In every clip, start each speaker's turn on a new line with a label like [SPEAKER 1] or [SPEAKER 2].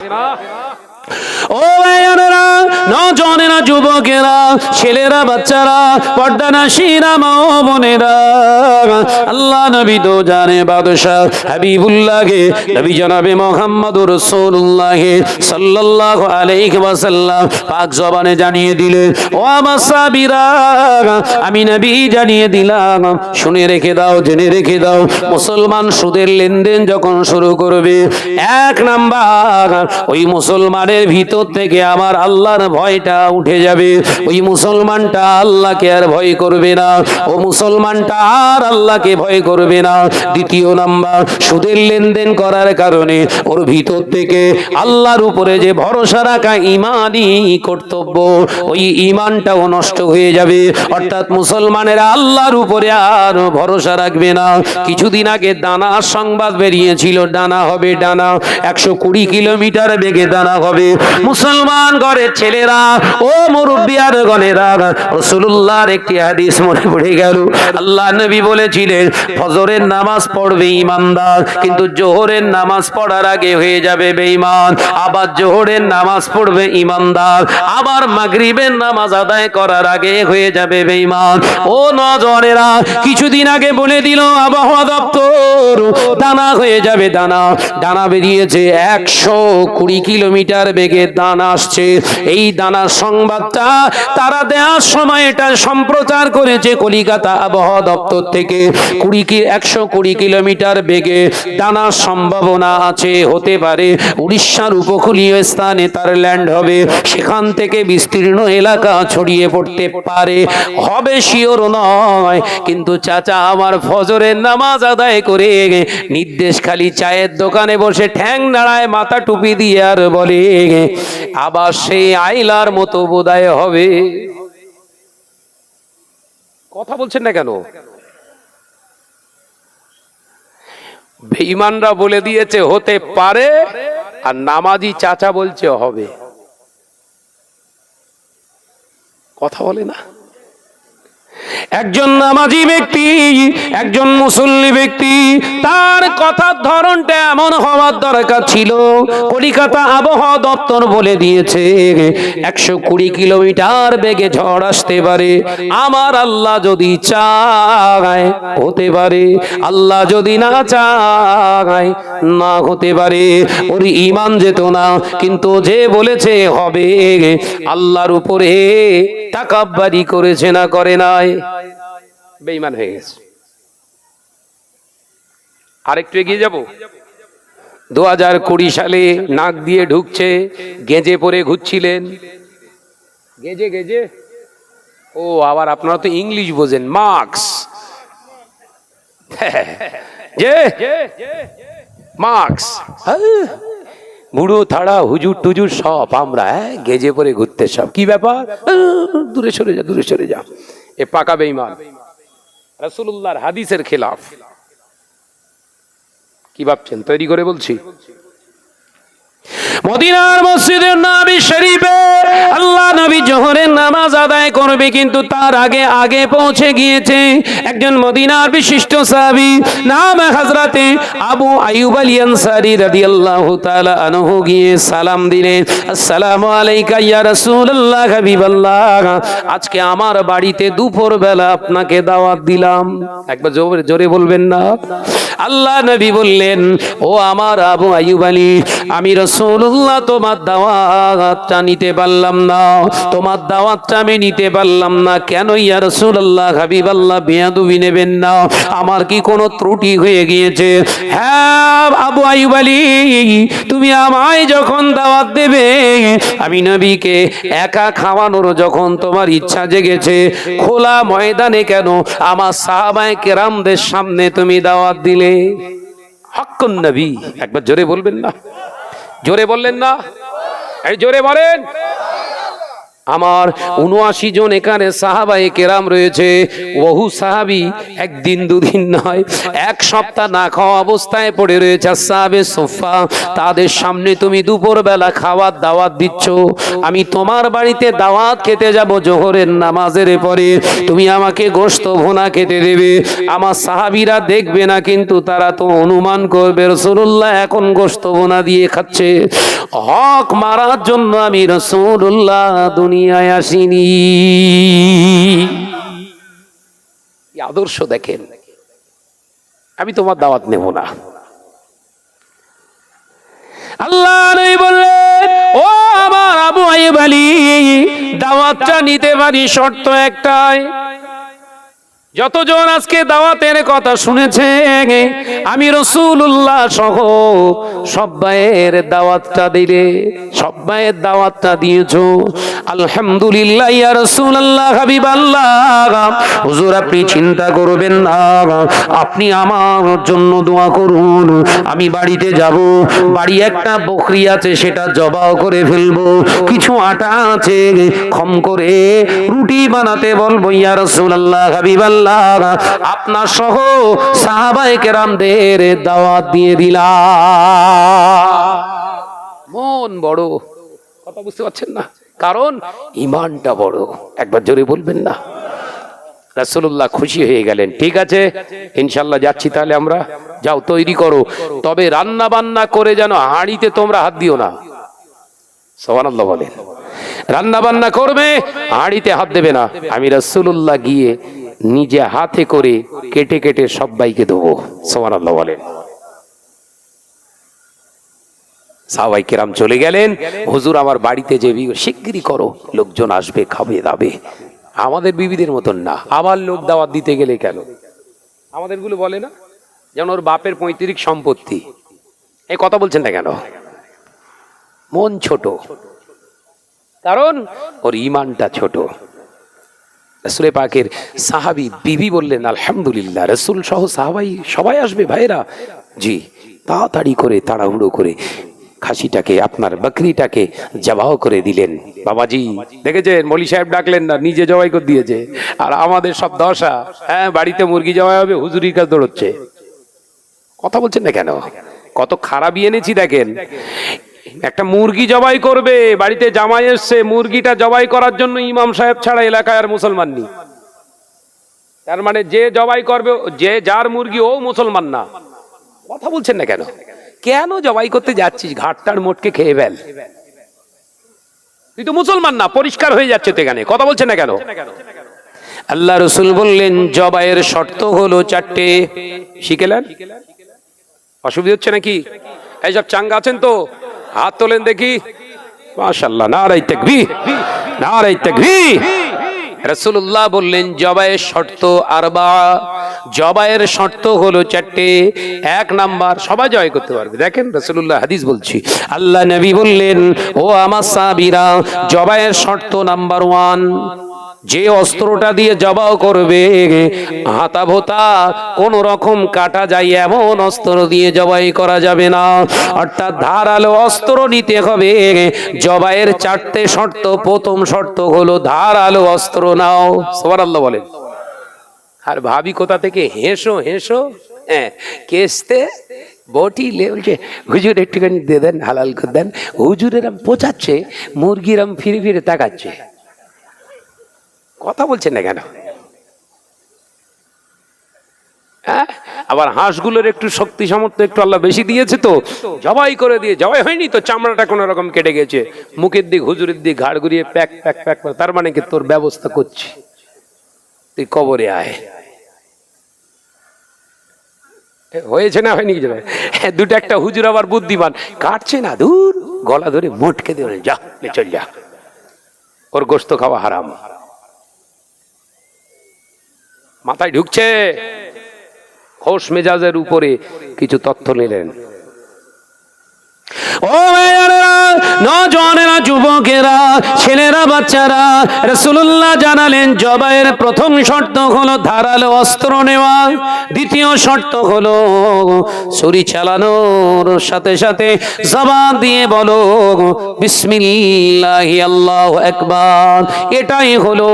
[SPEAKER 1] ও ভাইয়ারা নজনেরা যুবকেরা, ছেলেরা, বাচ্চারা, পর্দা নাসিরা মা বোনেরা। আল্লাহ নবী তো জানে বাদশাহ হাবিবুল্লাহকে। নবী জানাবে মোহাম্মদুর রাসূলুল্লাহ সাল্লাল্লাহু আলাইহি ওয়াসাল্লাম পাক জবানে জানিয়ে দিলেন, ও আমার সাবিরা আমি নবী জানিয়ে দিলাম, শুনে রেখে দাও, জেনে রেখে দাও, মুসলমান সুদের লেনদেন যখন শুরু করবে, এক নাম্বার, ওই মুসলমানের ভিতর থেকে আমার আল্লাহর ভয়টা উঠে যাবে। ওই মুসলমানটা আল্লাহকে আর ভয় করবে না। ও মুসলমানটা আর আল্লাহকে ভয় করবে না। দ্বিতীয় নাম্বার, সুদের লেনদেন করার কারণে ওর ভিতর থেকে আল্লাহর উপরে যে ভরসা রাখা ইমানই কর্তব্য, ওই ইমানটাও নষ্ট হয়ে যাবে। অর্থাৎ মুসলমানেরা আল্লাহর উপরে আর ভরসা রাখবে না। কিছুদিন আগে দানা সংবাদ বেরিয়েছিল ডানা হবে ডানা একশো কুড়ি কিলোমিটার বেগে দানা হবে। মুসলমান ঘরের ছেলেরা ও মুরব্বিয়ার গণেরা রসুল্লাহর একটি হাদিস মনে পড়ে গেল। আল্লাহ নবী বলেছিলেন, ফজরের নামাজ পড়বে ইমানদার, কিন্তু জোহরের নামাজ পড়ার আগে হয়ে যাবে বেঈমান। আবার জোহরের নামাজ পড়বে ইমানদার, আবার মাগরিবের নামাজ আদায় করার আগে হয়ে যাবে বেঈমান। ও নজরেরা কিছুদিন আগে বলে দিল, আবহাওয়া দপ্তর, দানা হয়ে যাবে দানা। দানা বেরিয়েছে একশো কুড়ি কিলোমিটার বেগে দানা আসছে। এই দানার সংবাদটা, তারা দেওয়ার সময় এটা সম্প্রচার করেছে কলিকাতা আবহাওয়া দপ্তর থেকে। কুড়ি কি, একশো কুড়ি কিলোমিটার বেগে দানার সম্ভাবনা আছে, হতে পারে উড়িষ্যার উপকূলীয় স্থানে তার ল্যান্ড হবে। সেখান থেকে বিস্তীর্ণ এলাকা ছড়িয়ে পড়তে পারে। হবে শিওর নয়, কিন্তু চাচা আমার ফজরের নামাজ আদায় করে নির্দেশ খালি চায়ের দোকানে বসে ঠ্যাং নাড়ায় মাথা টুপি দিয়ে আর বলে, আবার সেই আইলার মতো বোধায় হবে। কথা বলছেন না কেন? বেঈমানরা বলে দিয়েছে, হতে পারে, আর নামাজি চাচা বলছে হবে। কথা বলে না? একজন নামাজি ব্যক্তি, একজন মুসল্লি ব্যক্তি, তার কথার ধরনটা এমন হওয়ার দরকার ছিল। কলিকাতা আবহাওয়া দপ্তর বলে দিয়েছে, একশো কুড়ি কিলোমিটার বেগে ঝড় আসতে পারে। আমার আল্লাহ যদি চায়, হতে পারে। আল্লাহ যদি না চায়, না হতে পারে। ওর ইমান যেত না, কিন্তু যে বলেছে হবে। আল্লাহর উপরে তাকাব্বারি করেছে না, করে নাই। বেঈমান হয়ে গেছে। আরেকটু এগিয়ে যাব? দু হাজার কুড়ি সালে নাক দিয়ে ঢুকছে, গেজে পরে ঘুরছিলেন। গেজে গেজে? ও, আবার আপনারা তো ইংলিশ বোঝেন, মার্কস। মার্কস। বুড়ো, থাড়া, হুজুর, টুজুর সব, আমরা হ্যাঁ গেজে পরে ঘুরতে সব। কি ব্যাপার? দূরে সরে যা, দূরে সরে যা। এ পাকা বেঈমান। রাসূলুল্লাহর হাদিসের খেলাফ। কি ভাবছেন? তৈরি করে বলছি? মদিনার মসজিদের নবী শরীফে আল্লাহ নবী জোহরের নামাজ আদায় করবে, কিন্তু তার আগে আগে পৌঁছে গিয়েছে একজন মদিনার বিশিষ্ট সাহাবী, নাম হযরতে আবু আইয়ুব আল আনসারী রাদিয়াল্লাহু তাআলা আনহু গিয়ে সালাম দিলেন আসসালামু আলাইকা ইয়া রাসূলুল্লাহ, হাবিবাল্লাহ, আজকে আমার বাড়িতে দুপুর বেলা আপনাকে দাওয়াত দিলাম। একবার জোরে বলবেন না। আল্লাহ নবী বললেন, ও আমার আবু আইয়ুব আলী, আমি রসুল্লাহ তোমার দাওয়াতটা নিতে পারলাম না। তোমার দাওয়াতটা আমি নিতে পারলাম না। কেন ইয়া রসুল্লাহ হাবিব আল্লাহ বেয়াদুবি নেবেন না। আমার কি কোনো ত্রুটি হয়ে গিয়েছে? হ্যাঁ আবু আইয়ুব আলী, তুমি আমায় যখন দাওয়াত দেবে, আমি নবীকে একা খাওয়ানোর যখন তোমার ইচ্ছা জেগেছে, খোলা ময়দানে কেন আমার সাহাবায়ে কেরামদের সামনে তুমি দাওয়াত দিলে? হক্কুন নবী। একবার জোরে বলবেন না। জোরে বললেন না? এই জোরে বলেন আমার উনআশি জন এখানে সাহাবায়ে কেরাম রয়েছে। বহু সাহাবি একদিন দুদিন নয়, এক সপ্তাহ না খাওয়া অবস্থায় পড়ে রয়েছে। সাহাবে সোফা, তাদের সামনে তুমি দুপুর বেলা খাওয়ার দাওয়াত দিচ্ছ। আমি তোমার বাড়িতে দাওয়াত খেতে যাব জোহরের নামাজের পরে। তুমি আমাকে গোস্ত ভোনা খেতে দেবে। আমার সাহাবিরা দেখবে না, কিন্তু তারা তো অনুমান করবে রসুল্লাহ এখন গোস্ত ভোনা দিয়ে খাচ্ছে। হক মারার জন্য আমি রসুল্লাহ দুনিয়ায় আসিনি। আদর্শ দেখেন, আমি তোমার দাওয়াত নেব না। আল্লাহ বললেন, ও আমার আবু আইব আলী, দাওয়াতটা নিতে পারি শর্ত একটাই যতজন আজকে দাওয়াতের কথা শুনেছে, আমি রসুল্লাহ সহ সব্বাইয়ের দাওয়াতটা দিলে, সব্বাইয়ের দাওয়াতটা দিয়েছ। আলহামদুলিল্লাহ, ইয়া রসুল্লাহ হাবিব আল্লাহ হুজুর, আপনি চিন্তা করবেন না। আপনি আমার জন্য দোয়া করুন। আমি বাড়িতে যাব, বাড়ি একটা বকরি আছে, সেটা জবাও করে ফেলব। কিছু আটা আছে, খম করে রুটি বানাতে বলব, ইয়া রসুল্লাহ হাবিব আল্লাহ আপনার সহ সাহাবাই কেরামদের দাওয়াত দিয়ে দিলাম। মন বড়। কথা বুঝতে পারছেন না? কারণ ইমানটা বড়। একবার জোরে বলবেন না। রাসূলুল্লাহ খুশি হয়ে গেলেন। ঠিক আছে? ইনশাল্লাহ যাচ্ছি তাহলে আমরা। যাও, তৈরি করো। তবে রান্না বান্না করে যেন হাঁড়িতে তোমরা হাত দিও না। সোহানাল্লাহ বলেন। রান্না বান্না করবে, হাঁড়িতে হাত দেবে না। আমি রাসূলুল্লাহ গিয়ে নিজে হাতে করে কেটে কেটে সবাইকে দেবো। সোহানাল্লাহ বলেন। সাহাবাই কেরাম চলে গেলেন। হুজুর, আমার বাড়িতে যে বিয়ে, শিগগিরই করো। লোকজন আসবে, খাবে, দাবে। আমাদের বিবিদের মতন না। আবার লোক দাওয়াত দিতে গেলে কেন? আমাদেরগুলো বলে না? যেমন ওর বাপের পঁয়ত্রিশ সম্পত্তি। এই কথা বলছেন না কেন? মন ছোট। কারণ ওর ইমানটা ছোট। রসুলে পাকের সাহাবি বিবি বললেন, আলহামদুলিল্লাহ, রসুল সহ সাহাবাই সবাই আসবে ভাইরা জি, তাড়াতাড়ি করে, তাড়াহুড়ো করে খাসিটাকে, আপনার বকরিটাকে জবাহ করে দিলেন। বাবাজি, দেখেছেন? মলি সাহেব ডাকলেন না, নিজে জবাই করে দিয়েছে। আর আমাদের সব দশা হ্যাঁ বাড়িতে মুরগি জবাই হবে হুজুরির কাছে দৌড়চ্ছে। কথা বলছেন না কেন? কত খারাপ এনেছি দেখেন। একটা মুরগি জবাই করবে, বাড়িতে জামাই এসছে, মুরগিটা জবাই করার জন্য ইমাম সাহেব ছাড়া এলাকায় আর মুসলমান নেই। তার মানে যে জবাই করবে, যে যার মুরগি, ও মুসলমান না। কথা বলছেন না কেন? কেন জবাই করতে যাচ্ছিস? ঘাটটার মোটকে খেয়ে ফেল। তুই তো মুসলমান না, পরিষ্কার হয়ে যাচ্ছে তো এখানে। কথা বলছেন না কেন? আল্লাহ রসুল বললেন, জবাইয়ের শর্ত হলো চারটে। শিখেলেন অসুবিধা হচ্ছে নাকি? এইসব চাঙ্গা আছেন তো? হাত তোলেন দেখি। মাশাল্লাহ নারাই তাকবি নারাই তাকবি রসুল্লাহ বললেন, জবাইয়ের শর্ত আরবা। জবাইয়ের শর্ত হলো চারটে, এক নাম্বার সবাই জয় করতে পারবে। দেখেন রসুল্লাহ হাদিস বলছি। আল্লাহ নবী বললেন, ও আমার সাবিরা জবাইয়ের শর্ত নাম্বার ওয়ান। যে অস্ত্রটা দিয়ে জবাও করবে হাতা ভোতা কোন রকম কাটা যায়, এমন অস্ত্র দিয়ে জবাই করা যাবে না। অর্থাৎ ধারালো অস্ত্র নিতে হবে। জবাইয়ের চারটে শর্ত, প্রথম শর্ত হলো ধারালো অস্ত্র নাও। সবার আল্লাহ বলেন। আর ভাবি কোথা থেকে? হেসো হেসো। হ্যাঁ কেসতে বটি বলছে হুজুর একটুখানি দিয়ে দেন, হালাল করে দেন। হুজুরের আম পোচাচ্ছে মুরগিরাম ফিরে ফিরে তাকাচ্ছে। কথা বলছেন না কেন? হ্যাঁ? আবার হাঁসগুলোর একটু শক্তি সামর্থ্য একটু আল্লাহ বেশি দিয়েছে তো। জবাই করে দিয়ে, জবাই হয়নি তো? চামড়াটা কোনো রকম কেটে গেছে। মুখের দিক, হুজুরের দিক, ঘাড় ঘুরিয়ে প্যাক প্যাক প্যাক করে, তার মানে কি তোর ব্যবস্থা করছি? তুই কবরে আয়। হয়েছে না হয়নি হ্যাঁ দুটো একটা হুজুর আবার বুদ্ধিমান। কাটছে না দূর গলা ধরে মোটকে দিয়ে যা চল যা। ওর গোস্ত খাওয়া হারাম। মাথায় ঢুকছে। হোস মেজাজের উপরে কিছু তথ্য নিলেন। ও নজনেরা যুবকেরা, ছেলেরা, বাচ্চারা রসুল্লাহ জানালেন, জবাইয়ের প্রথম শর্ত হলো ধারালো অস্ত্র নেওয়া, দ্বিতীয় শর্ত হলো ছুরি চালানোর সাথে সাথে জবান দিয়ে বলো, বিসমিল্লাহি আল্লাহ একবার এটাই হলো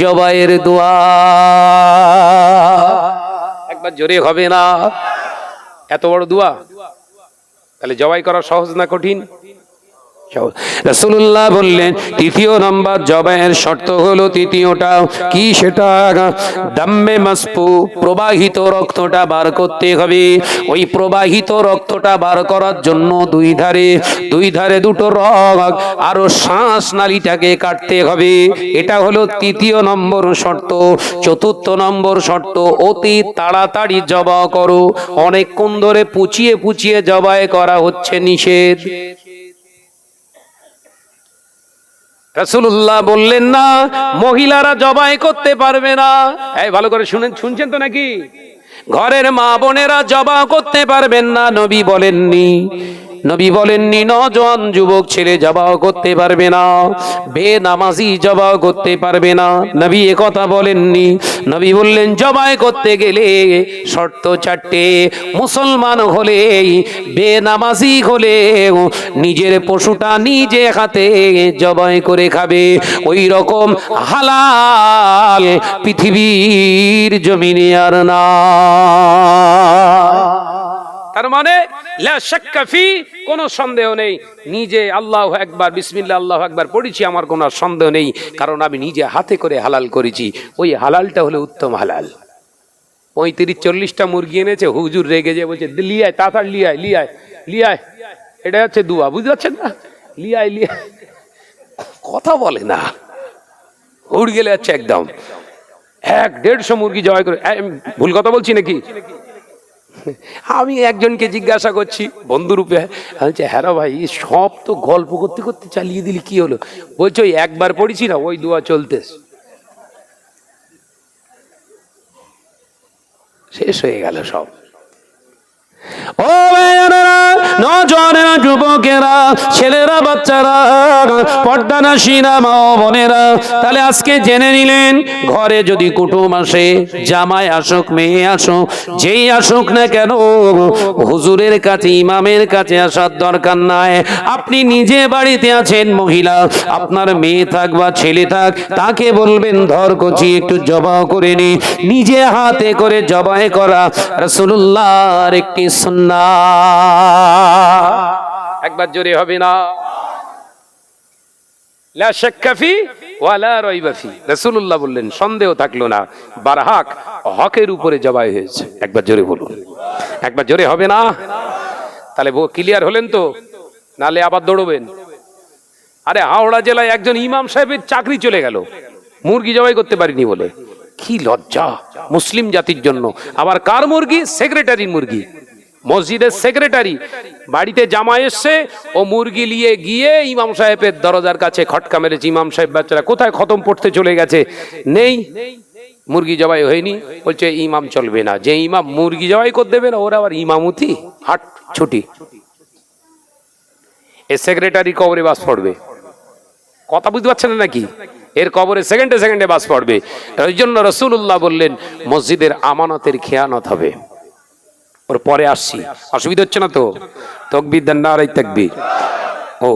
[SPEAKER 1] জবাইয়ের দোয়া। একবার জোরে হবে না? এত বড় দোয়া? তাহলে জবাই করা সহজ না কঠিন? রসুল্লাহ বললেন, তৃতীয় নম্বর জবাইয়ের শর্ত হলো তৃতীয়টা কি সেটা? দাম্মে মাসপু, প্রবাহিত রক্তটা বার করতে হবে। ওই প্রবাহিত রক্তটা বার করার জন্য দুই ধারে দুই ধারে দুটো রক আরও শ্বাস নালীটাকে কাটতে হবে। এটা হলো তৃতীয় নম্বর শর্ত। চতুর্থ নম্বর শর্ত, অতি তাড়াতাড়ি জবা করো। অনেকক্ষণ ধরে পুচিয়ে পুচিয়ে জবাই করা হচ্ছে নিষেধ। রাসূলুল্লাহ বললেন না, মহিলারা জবাই করতে পারবে না। এই, ভালো করে শুনেন, শুনছেন তো নাকি? ঘরের মা বোনেরা জবা করতে পারবেন না, নবী বলেননি। নবী বলেননি নজন যুবক ছেলে জবাও করতে পারবে না বে নামাজি জবাও করতে পারবে না। নবী এ কথা বলেননি, নবী বললেন, জবাই করতে গেলে শর্ত চারটে, মুসলমান হলে বে নামাজি হলে নিজের পশুটা নিজে হাতে জবাই করে খাবে। ওই রকম হালাল পৃথিবীর জমিনে আর না। তার মানে কোনো সন্দেহ নেই। নিজে আল্লাহ একবার বিসমিল্লা আল্লাহ একবার পড়েছি, আমার কোনো সন্দেহ নেই। কারণ আমি নিজে হাতে করে হালাল করেছি। ওই হালালটা হলো উত্তম হালাল। পঁয়ত্রিশ, চল্লিশটা মুরগি এনেছে, হুজুর রেগে যে বলছে, লিয়ায়, তাড়াতাড়ি লিয়ায় লিয়ায় লিয়ায়। এটা হচ্ছে দুয়া বুঝতে পারছেন না? লিয়ায় লিয়ায়। কথা বলে না। উড় গেলে যাচ্ছে একদম। এক, দেড়শো মুরগি জয় করে ভুল কথা বলছি নাকি? আমি একজনকে জিজ্ঞাসা করছি, বন্ধুরূপে, বলছে হ্যাঁ ভাই, সব তো গল্প করতে করতে চালিয়ে দিলি, কি হলো? বলছে, ওই একবার পড়েছি না, ওই দোয়া চলতে শেষ হয়ে গেল সব। ও যুবকেরা, ছেলেরা, বাচ্চারা পর্দানাসীরা মা বোনেরা। তাহলে আজকে জেনে নিলেন, ঘরে যদি কুটুম আসে, জামাই আসুক, মেয়ে আসুক, যেই আসুক না কেন, হুজুরের কাছে, ইমামের কাছে আসার দরকার নাই। আপনি নিজে বাড়িতে আছেন, মহিলা, আপনার মেয়ে থাক বা ছেলে থাক, তাকে বলবেন, ধর কচি, একটু জবাও করে নি। নিজে হাতে করে জবাই করা রসুল্লাহর একটি সুন্না একবার জোরে হবে না। রাসূলুল্লাহ বললেন, সন্দেহ থাকল না। বারহাক হকের উপরে জবাই হয়েছে। একবার জোরে বলুন। একবার জোরে হবে না? তাহলে ক্লিয়ার হলেন তো? নালে আবার দৌড়বেন। আরে হাওড়া জেলায় একজন ইমাম সাহেবের চাকরি চলে গেল। মুরগি জবাই করতে পারিনি বলে। কি লজ্জা। মুসলিম জাতির জন্য। আবার কার মুরগি? সেক্রেটারির মুরগি। মসজিদের সেক্রেটারি বাড়িতে জামা এসছে ও মুরগি নিয়ে গিয়ে ইমাম সাহেবের দরজার কাছে খটকা মেরেছে। ইমাম সাহেব বাচ্চারা কোথায় খতম পড়তে চলে গেছে? নেই। মুরগি জবাই হয়নি। বলছে, ইমাম চলবে না। যে ইমাম মুরগি জবাই করে দেবে না, ওরা আবার ইমামতি? হাট, ছুটি। এ সেক্রেটারি কবরে বাস পড়বে। কথা বুঝতে পারছেন না নাকি? এর কবরে সেকেন্ডে সেকেন্ডে বাস পড়বে। ওই জন্য রসুল্লাহ বললেন, মসজিদের আমানতের খেয়ানত হবে। ওর পরে আসছি। অসুবিধা হচ্ছে না তো? তকবির দেন না আর এই তকবি ও